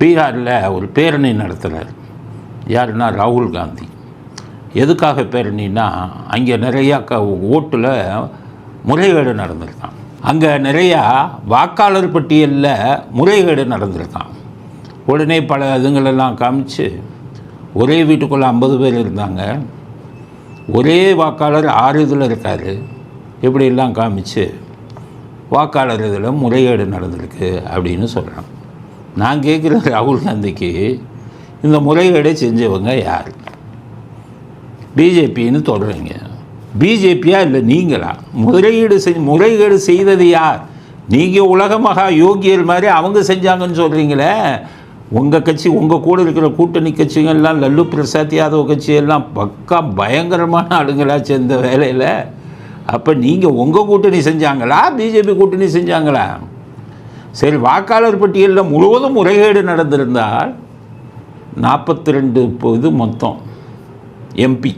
பீகாரில் ஒரு பேரணி நடத்துகிறார் யாருன்னா ராகுல் காந்தி. எதுக்காக பேரணின்னா அங்கே நிறையா க ஓட்டில் முறைகேடு நடந்திருக்கான். அங்கே நிறையா வாக்காளர் பட்டியலில் முறைகேடு நடந்திருக்கான். உடனே பல இதுங்களெல்லாம் காமிச்சு ஒரே வீட்டுக்குள்ளே ஐம்பது பேர் இருந்தாங்க. ஒரே வாக்காளர் ஆறு இதில் இருக்கார். இப்படியெல்லாம் காமிச்சு வாக்காளர் இதில் முறைகேடு நடந்திருக்கு அப்படின்னு சொல்கிறாங்க நான் கேட்குற ராகுல் காந்திக்கு இந்த முறைகேடை செஞ்சவங்க யார்? பிஜேபின்னு சொல்கிறீங்க பிஜேபியா இல்லை நீங்களா? முறையீடு செய் முறைகேடு செய்தது யார்? நீங்கள் உலக மகா யோகியர் மாதிரி அவங்க செஞ்சாங்கன்னு சொல்கிறீங்களே உங்கள் கட்சி உங்கள் கூட இருக்கிற கூட்டணி கட்சிகள்லாம் லல்லு பிரசாத் யாதவ் கட்சியெல்லாம் பக்கா பயங்கரமான ஆளுங்களாக சேர்ந்த வேலையில். அப்போ நீங்கள் உங்கள் கூட்டணி செஞ்சாங்களா? பிஜேபி கூட்டணி செஞ்சாங்களா? சரி வாக்காளர் பட்டியலில் முழுவதும் முறைகேடு நடந்திருந்தால் நாற்பத்தி ரெண்டு இது மொத்தம் எம்பி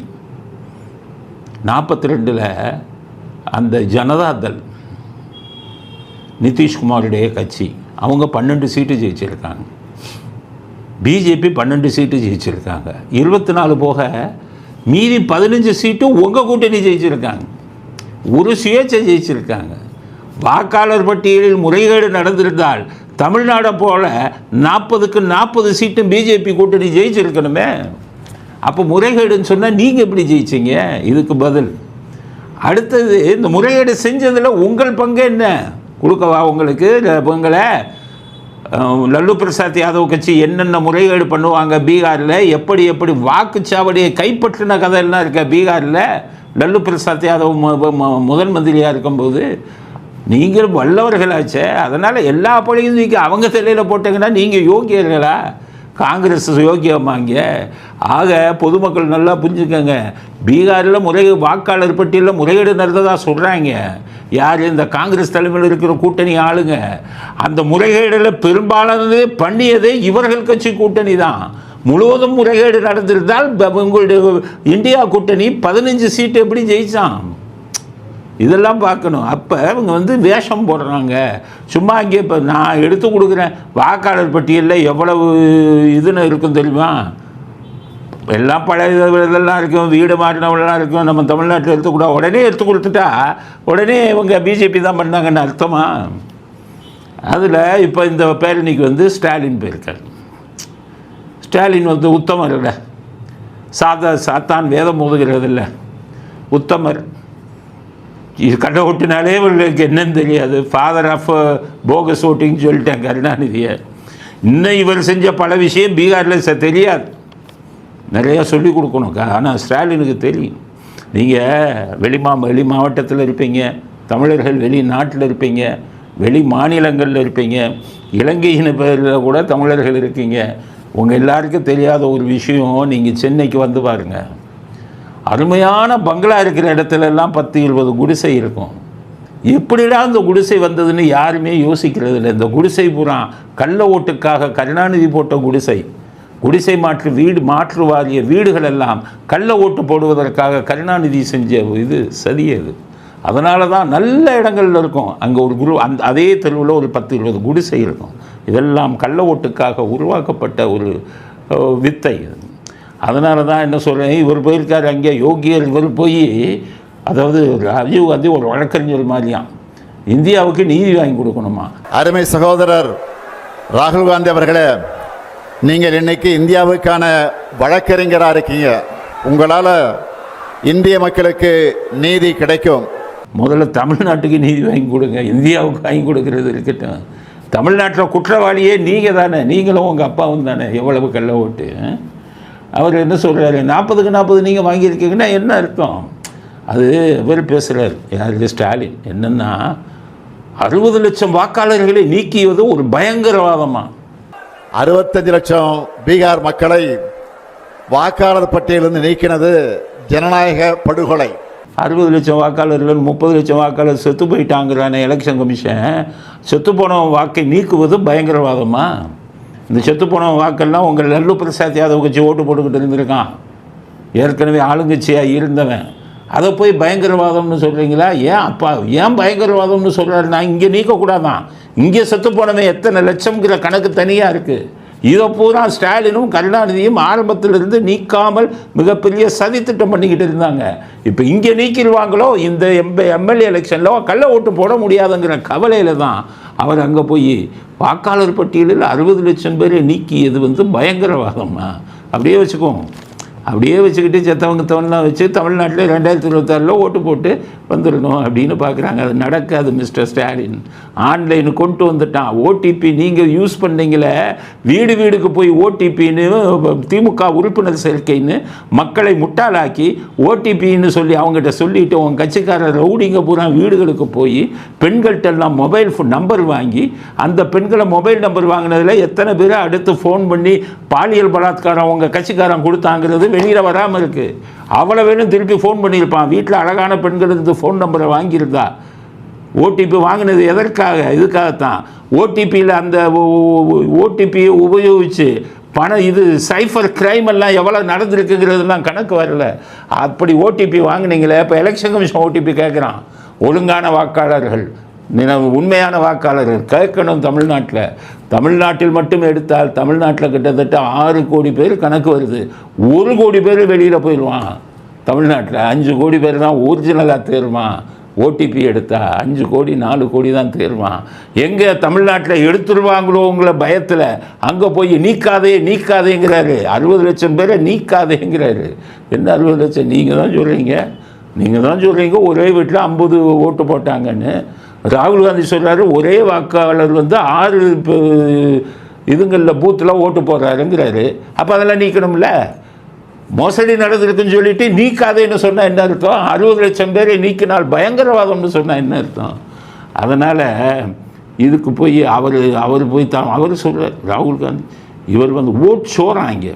நாற்பத்தி ரெண்டில் அந்த ஜனதாதள் நிதிஷ்குமாருடைய கட்சி அவங்க பன்னெண்டு சீட்டு ஜெயிச்சிருக்காங்க. பிஜேபி பன்னெண்டு சீட்டு ஜெயிச்சிருக்காங்க. இருபத்தி நாலு போக மீதி பதினஞ்சு சீட்டும் உங்கள் கூட்டணி ஜெயிச்சிருக்காங்க. ஒரு சுயேட்சை ஜெயிச்சிருக்காங்க. வாக்காளர் பட்டியலில் முறைகேடு நடந்திருந்தால் தமிழ்நாடை போல நாற்பதுக்கு நாற்பது சீட்டும் பிஜேபி கூட்டணி ஜெயிச்சிருக்கணுமே. அப்போ முறைகேடுன்னு சொன்னால் நீங்கள் எப்படி ஜெயிச்சிங்க? இதுக்கு பதில். அடுத்தது இந்த முறைகேடு செஞ்சதில் உங்கள் பங்கு என்ன? கொடுக்கவா உங்களுக்கு? உங்களை லல்லு பிரசாத் யாதவ் கட்சி என்னென்ன முறைகேடு பண்ணுவாங்க பீகாரில்? எப்படி எப்படி வாக்குச்சாவடியை கைப்பற்றின கதையெல்லாம் இருக்க பீகாரில்? லல்லு பிரசாத் யாதவ் முதன் மந்திரியாக இருக்கும்போது நீங்கள் வல்லவர்களாச்சே அதனால் எல்லா பழியும் அவங்க தலையில் போட்டீங்கன்னா நீங்கள் யோகியர்களா? காங்கிரஸ் யோகியமாங்க ஆக பொதுமக்கள் நல்லா புரிஞ்சுக்கோங்க. பீகாரில் முறை வாக்காளர் பட்டியலில் முறைகேடு நடந்ததாக சொல்கிறாங்க யார்? இந்த காங்கிரஸ் தலைமையில் இருக்கிற கூட்டணி ஆளுங்க. அந்த முறைகேடில் பெரும்பாலானது பண்ணியதே இவர்கள் கட்சி கூட்டணி தான். முழுவதும் முறைகேடு நடந்திருந்தால் உங்களுடைய இந்தியா கூட்டணி பதினஞ்சு சீட்டு எப்படி ஜெயிச்சான் இதெல்லாம் பார்க்கணும். அப்போ இவங்க வந்து வேஷம் போடுறாங்க. சும்மா இங்கே இப்போ நான் எடுத்து கொடுக்குறேன். வாக்காளர் பட்டியலில் எவ்வளவு இதுன்னு இருக்கும் தெரியுமா? எல்லாம் பழைய இதெல்லாம் இருக்கும். வீடு மாறினவெல்லாம் இருக்கும். நம்ம தமிழ்நாட்டில் எடுத்துக்கூட உடனே எடுத்து கொடுத்துட்டா உடனே இவங்க பிஜேபி தான் பண்ணாங்கன்னு அர்த்தமா? அதில் இப்போ இந்த பேரணிக்கு வந்து ஸ்டாலின் போயிருக்காரு. ஸ்டாலின் வந்து உத்தமர் இல்லை. சாதா சாத்தான் வேதம் ஓதுகிறதில்ல. உத்தமர் கடை ஓட்டினாலே இவர்களுக்கு என்னன்னு தெரியாது. ஃபாதர் ஆஃப் போகஸ் ஓட்டிங் சொல்லிட்டேன் கருணாநிதியை. இன்னும் இவர் செஞ்ச பல விஷயம் பீகாரில் ச தெரியாது. நிறையா சொல்லி கொடுக்கணும். ஆனால் ஸ்டாலினுக்கு தெரியும். நீங்கள் வெளிமா வெளி மாவட்டத்தில் இருப்பீங்க தமிழர்கள் வெளிநாட்டில் இருப்பீங்க வெளி மாநிலங்களில் இருப்பீங்க இலங்கையின் பேரில் கூட தமிழர்கள் இருக்கீங்க. உங்கள் எல்லாருக்கும் தெரியாத ஒரு விஷயம் நீங்கள் சென்னைக்கு வந்து பாருங்கள் அருமையான பங்களா இருக்கிற இடத்துல எல்லாம் பத்து இருபது குடிசை இருக்கும். எப்படிடா இந்த குடிசை வந்ததுன்னு யாருமே யோசிக்கிறது இல்லை இந்த குடிசை பூரா கள்ள ஓட்டுக்காக கருணாநிதி போட்ட குடிசை. குடிசை மாற்று வீடு மாற்று வாரிய வீடுகள் எல்லாம் கள்ள ஓட்டு போடுவதற்காக கருணாநிதி செஞ்ச இது சதியது அதனால தான் நல்ல இடங்கள்ல இருக்கும். அங்கே ஒரு குரு அந்த அதே தெருவில் ஒரு பத்து இருபது குடிசை இருக்கும். இதெல்லாம் கள்ள ஓட்டுக்காக உருவாக்கப்பட்ட ஒரு வித்தை அதனால தான் என்ன சொல்கிறேன் இவர் போயிருக்காரு அங்கே யோகியர் இவர் போய் அதாவது ராஜீவ் காந்தி ஒரு வழக்கறிஞர் மாதிரியாம். இந்தியாவுக்கு நீதி வாங்கி கொடுக்கணுமா? அருமை சகோதரர் ராகுல் காந்தி அவர்களே நீங்கள் இன்னைக்கு இந்தியாவுக்கான வழக்கறிஞராக இருக்கீங்க. உங்களால் இந்திய மக்களுக்கு நீதி கிடைக்கும். முதல்ல தமிழ்நாட்டுக்கு நீதி வாங்கி கொடுங்க. இந்தியாவுக்கு வாங்கி கொடுக்கறது இருக்கட்டும். தமிழ்நாட்டில் குற்றவாளியே நீங்கள் தானே நீங்களும் உங்கள் அப்பாவும் தானே. எவ்வளவு கள்ள ஓட்டு? அவர் என்ன சொல்கிறாரு நாற்பதுக்கு நாற்பது நீங்கள் வாங்கியிருக்கீங்கன்னா என்ன அர்த்தம்? அது இவர் பேசுகிறார் யார்? ஸ்டாலின். என்னென்னா அறுபது லட்சம் வாக்காளர்களை நீக்கியது ஒரு பயங்கரவாதமாக அறுபத்தஞ்சு லட்சம் பீகார் மக்களை வாக்காளர் பட்டியலிருந்து நீக்கினது ஜனநாயக படுகொலை. அறுபது லட்சம் வாக்காளர்கள் முப்பது லட்சம் வாக்காளர் செத்து போயிட்டாங்கிறானே எலெக்ஷன் கமிஷன் செத்து போன வாக்கை நீக்குவது பயங்கரவாதமா? இந்த செத்து போன வாக்கெல்லாம் உங்கள் லல்லு பிரசாத் யாதவ் கட்சி ஓட்டு போட்டுக்கிட்டு இருந்திருக்கான். ஏற்கனவே ஆளுங்கட்சியாக இருந்தவன். அதை போய் பயங்கரவாதம்னு சொல்கிறீங்களா ஏன் அப்பா ஏன் பயங்கரவாதம்னு சொல்கிறாருன்னா இங்கே நீக்கக்கூடாதான். இங்கே செத்து போனவன் எத்தனை லட்சம்ங்கிற கணக்கு தனியாக இருக்குது இதை பூரா ஸ்டாலினும் கருணாநிதியும் ஆரம்பத்திலிருந்து நீக்காமல் மிகப்பெரிய சதித்திட்டம் பண்ணிக்கிட்டு இருந்தாங்க. இப்போ இங்கே நீக்கிடுவாங்களோ இந்த எம்ப எம்எல்ஏ எலெக்ஷனில் கள்ள ஓட்டு போட முடியாதுங்கிற கவலையில் தான் அவர் அங்கே போய் வாக்காளர் பட்டியலில் அறுபது லட்சம் பேரை நீக்கியது வந்து பயங்கரவாதம்மா. அப்படியே வச்சுக்கோம் அப்படியே வச்சுக்கிட்டு செத்தவங்க தவன்லாம் வச்சு தமிழ்நாட்டில் ரெண்டாயிரத்தி இருபத்தாறில் ஓட்டு போட்டு வந்துடணும் அப்படின்னு பார்க்குறாங்க அது நடக்காது மிஸ்டர் ஸ்டாலின். ஆன்லைன் கொண்டு வந்துட்டான். ஓடிபி நீங்கள் யூஸ் பண்ணீங்களே வீடு வீடுக்கு போய் ஓடிபின்னு திமுக உறுப்பினர் சேர்க்கைன்னு மக்களை முட்டாளாக்கி ஓடிபின்னு சொல்லி அவங்ககிட்ட சொல்லிட்டு உன் கட்சிக்காரர் ரவுடிங்க பூரா வீடுகளுக்கு போய் பெண்கள்கிட்ட எல்லாம் மொபைல் ஃபோன் நம்பர் வாங்கி அந்த பெண்களை மொபைல் நம்பர் வாங்கினதில் எத்தனை பேர் அடுத்து ஃபோன் பண்ணி பாலியல் பலாத்காரம் உங்கள் கட்சிக்காரன் கொடுத்தாங்கிறது வெளியில் வராமல் இருக்குது அவ்வளோ வேணும் திருப்பி ஃபோன் பண்ணியிருப்பான். வீட்டில் அழகான பெண்கள் இருந்து ஃபோன் நம்பரை வாங்கியிருந்தா. ஓடிபி வாங்கினது எதற்காக? இதுக்காகத்தான். ஓடிபியில் அந்த ஓடிபியை உபயோகித்து பணம் இது சைஃபர் கிரைம் எல்லாம் எவ்வளோ நடந்திருக்குங்கிறதுலாம் கணக்கு வரல. அப்படி ஓடிபி வாங்கினீங்களே இப்போ எலெக்ஷன் கமிஷன் ஓடிபி கேட்குறான் ஒழுங்கான வாக்காளர்கள் நின உண்மையான வாக்காளர்கள் கேட்கணும் தமிழ்நாட்டில். தமிழ்நாட்டில் மட்டும் எடுத்தால் தமிழ்நாட்டில் கிட்டத்தட்ட ஆறு கோடி பேர் கணக்கு வருது. ஒரு கோடி பேர் வெளியில் போயிடுவான். தமிழ்நாட்டில் அஞ்சு கோடி பேர் தான் ஒரிஜினலாக தேருவான் ஓடிபி எடுத்தா அஞ்சு கோடி நாலு கோடி தான் தேர்வான் எங்கே தமிழ்நாட்டில் எடுத்துருவாங்களோங்கிற பயத்தில் அங்கே போய் நீக்காதே நீக்காதேங்கிறாரு. அறுபது லட்சம் பேரை நீக்காதேங்கிறாரு. என்ன அறுபது லட்சம்? நீங்கள் தான் சொல்கிறீங்க நீங்கள் தான் சொல்கிறீங்க ஒரே வீட்டில் ஐம்பது ஓட்டு போட்டாங்கன்னு. ராகுல் காந்தி சொல்கிறாரு ஒரே வாக்காளர் வந்து ஆறு இப்போ இதுங்களில் பூத்தில் ஓட்டு போடுறாருங்கிறாரு. அப்போ அதெல்லாம் நீக்கணும்ல? மோசடி நடந்திருக்குன்னு சொல்லிட்டு நீக்காதேன்னு சொன்னால் என்ன அர்த்தம்? அறுபது லட்சம் பேரை நீக்கினால் பயங்கரவாதம்னு சொன்னால் என்ன அர்த்தம்? அதனால் இதுக்கு போய் அவர் அவர் போய் தான் அவர் சொல்கிறார் ராகுல் காந்தி. இவர் வந்து ஓட் சோறான் இங்கே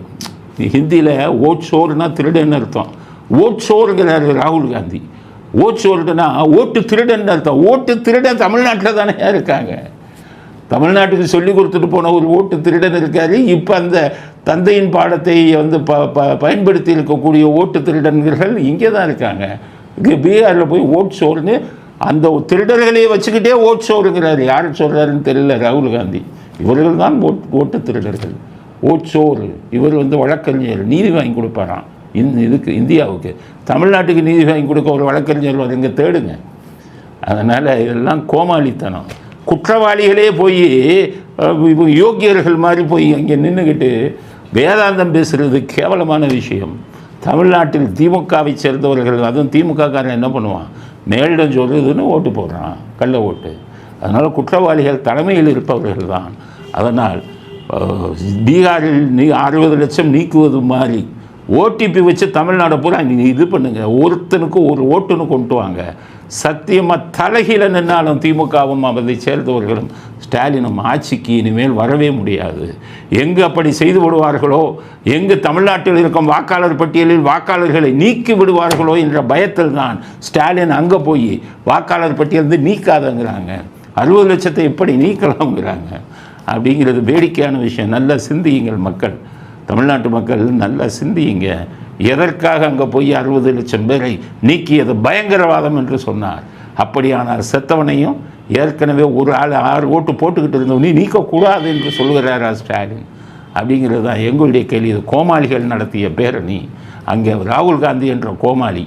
ஹிந்தியில் ஓட் சோறுனா திருடன்னு அர்த்தம். ஓட் சோறுங்கிறாரு ராகுல் காந்தி. ஓட் சோறுனா ஓட்டு திருடன்னு அர்த்தம். ஓட்டு திருடன் தமிழ்நாட்டில் தானே இருக்காங்க. தமிழ்நாட்டுக்கு சொல்லி கொடுத்துட்டு போன ஒரு ஓட்டு திருடன் இருக்காரு. இப்போ அந்த தந்தையின் பாடத்தை வந்து ப ப பயன்படுத்தி இருக்கக்கூடிய ஓட்டு திருடன்கள் இங்கே தான் இருக்காங்க. இங்கே பீகாரில் போய் ஓட் சோறுன்னு அந்த திருடர்களையே வச்சுக்கிட்டே ஓட் சோறுங்கிறார். யார் சொல்கிறாருன்னு தெரியல ராகுல் காந்தி. இவர்கள் தான் ஓட் ஓட்டு திருடர்கள் ஓட் சோறு இவர் வந்து வழக்கறிஞர் நீதி வாங்கி கொடுப்பாராம். இந்த இதுக்கு இந்தியாவுக்கு. தமிழ்நாட்டுக்கு நீதி வாங்கி கொடுக்க ஒரு வழக்கறிஞர் வருங்க தேடுங்க. அதனால் இதெல்லாம் கோமாளித்தனம். குற்றவாளிகளே போய் யோக்கியர்கள் மாதிரி போய் அங்கே நின்றுக்கிட்டு வேதாந்தம் பேசுகிறது கேவலமான விஷயம். தமிழ்நாட்டில் திமுகவை சேர்ந்தவர்கள் அதுவும் திமுகக்காரன் என்ன பண்ணுவான்? மேலிடம் சொல்லுதுன்னு ஓட்டு போடுறான் கள்ள ஓட்டு. அதனால் குற்றவாளிகள் தலைமையில் இருப்பவர்கள் தான். அதனால் பீகாரில் நீ அறுபது லட்சம் நீக்குவது மாதிரி ஓடிபி வச்சு தமிழ்நாடு பூரா இது பண்ணுங்க. ஒருத்தனுக்கு ஒரு ஓட்டுன்னு கொண்டு வாங்க. சத்தியமாக தலைகீழ நின்னாலும் திமுகவும் அதை சேர்ந்தவர்களும் ஸ்டாலினும் ஆட்சிக்கு இனிமேல் வரவே முடியாது. எங்கு அப்படி செய்து விடுவார்களோ எங்கு தமிழ்நாட்டில் இருக்கும் வாக்காளர் பட்டியலில் வாக்காளர்களை நீக்கி விடுவார்களோ என்ற பயத்தில் தான் ஸ்டாலின் அங்கே போய் வாக்காளர் பட்டியலிருந்து நீக்காதங்கிறாங்க. அறுபது லட்சத்தை எப்படி நீக்கலாம்ங்கிறாங்க. அப்படிங்கிறது வேடிக்கையான விஷயம். நல்லா சிந்தியுங்கள் மக்கள். தமிழ்நாட்டு மக்கள் நல்லா சிந்தியுங்க. எதற்காக அங்கே போய் அறுபது லட்சம் பேரை நீக்கியது பயங்கரவாதம் என்று சொன்னார். அப்படியானால் செத்தவனையும் ஏற்கனவே ஒரு ஆள் ஆறு ஓட்டு போட்டுக்கிட்டு இருந்தவனே நீக்கக்கூடாது என்று சொல்கிறாரா ஸ்டாலின். அப்படிங்கிறது தான் எங்களுடைய கேள்வி. இது கோமாளிகள் நடத்திய பேரணி. அங்கே ராகுல் காந்தி என்ற கோமாளி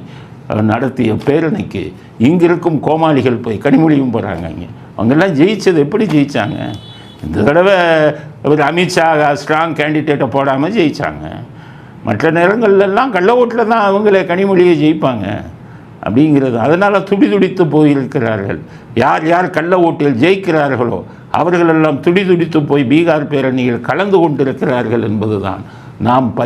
நடத்திய பேரணிக்கு இங்கிருக்கும் கோமாளிகள் போய் கனிமொழியும் போகிறாங்க இங்கே அவங்கெல்லாம் ஜெயித்தது எப்படி ஜெயித்தாங்க இந்த தடவை ஒரு அமித்ஷா ஸ்ட்ராங் கேண்டிடேட்டை போடாமல் ஜெயிச்சாங்க. மற்ற நேரங்கள்லாம் கள்ள ஓட்டில் தான் அவங்களே கனிமொழியை ஜெயிப்பாங்க. அப்படிங்கிறது அதனால் துடி துடித்து போயிருக்கிறார்கள். யார் யார் கள்ள ஓட்டில் ஜெயிக்கிறார்களோ அவர்களெல்லாம் துடி துடித்து போய் பீகார் பேரணியில் கலந்து கொண்டிருக்கிறார்கள் என்பதுதான் நாம்